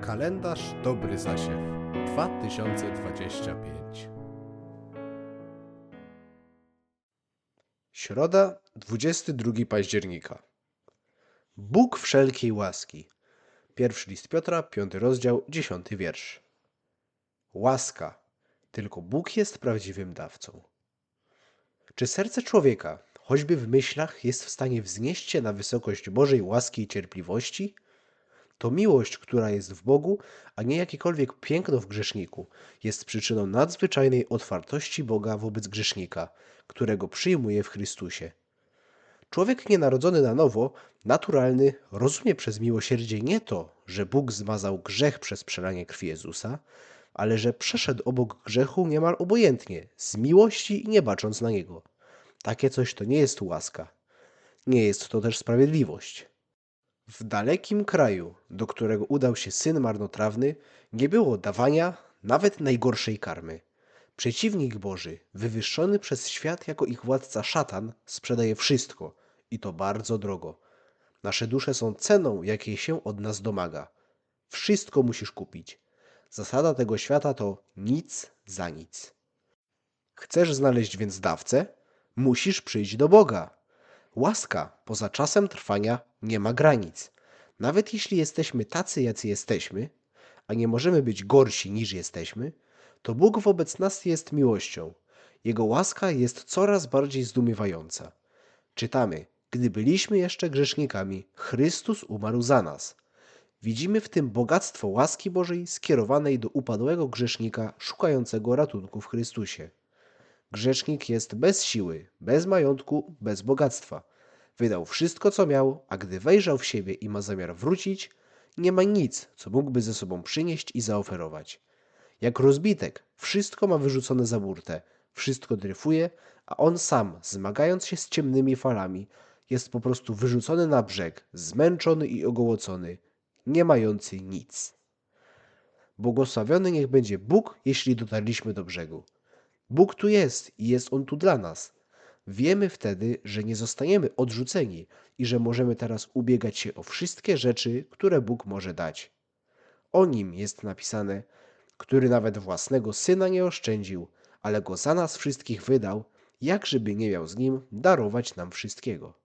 Kalendarz Dobry Zasiew 2025 Środa, 22 października. Bóg wszelkiej łaski. Pierwszy list Piotra, piąty rozdział, dziesiąty wiersz. Łaska. Tylko Bóg jest prawdziwym dawcą. Czy serce człowieka, choćby w myślach, jest w stanie wznieść się na wysokość Bożej łaski i cierpliwości? To miłość, która jest w Bogu, a nie jakiekolwiek piękno w grzeszniku, jest przyczyną nadzwyczajnej otwartości Boga wobec grzesznika, którego przyjmuje w Chrystusie. Człowiek nienarodzony na nowo, naturalny, rozumie przez miłosierdzie nie to, że Bóg zmazał grzech przez przelanie krwi Jezusa, ale że przeszedł obok grzechu niemal obojętnie, z miłości i nie bacząc na niego. Takie coś to nie jest łaska. Nie jest to też sprawiedliwość. W dalekim kraju, do którego udał się syn marnotrawny, nie było dawania nawet najgorszej karmy. Przeciwnik Boży, wywyższony przez świat jako ich władca szatan, sprzedaje wszystko i to bardzo drogo. Nasze dusze są ceną, jakiej się od nas domaga. Wszystko musisz kupić. Zasada tego świata to nic za nic. Chcesz znaleźć więc dawcę? Musisz przyjść do Boga. Łaska poza czasem trwania nie ma granic. Nawet jeśli jesteśmy tacy, jacy jesteśmy, a nie możemy być gorsi niż jesteśmy, to Bóg wobec nas jest miłością. Jego łaska jest coraz bardziej zdumiewająca. Czytamy, gdy byliśmy jeszcze grzesznikami, Chrystus umarł za nas. Widzimy w tym bogactwo łaski Bożej skierowanej do upadłego grzesznika szukającego ratunku w Chrystusie. Grzesznik jest bez siły, bez majątku, bez bogactwa. Wydał wszystko, co miał, a gdy wejrzał w siebie i ma zamiar wrócić, nie ma nic, co mógłby ze sobą przynieść i zaoferować. Jak rozbitek, wszystko ma wyrzucone za burtę, wszystko dryfuje, a on sam, zmagając się z ciemnymi falami, jest po prostu wyrzucony na brzeg, zmęczony i ogołocony, nie mający nic. Błogosławiony niech będzie Bóg, jeśli dotarliśmy do brzegu. Bóg tu jest i jest On tu dla nas. Wiemy wtedy, że nie zostaniemy odrzuceni i że możemy teraz ubiegać się o wszystkie rzeczy, które Bóg może dać. O nim jest napisane, który nawet własnego syna nie oszczędził, ale go za nas wszystkich wydał, jakżeby nie miał z nim darować nam wszystkiego.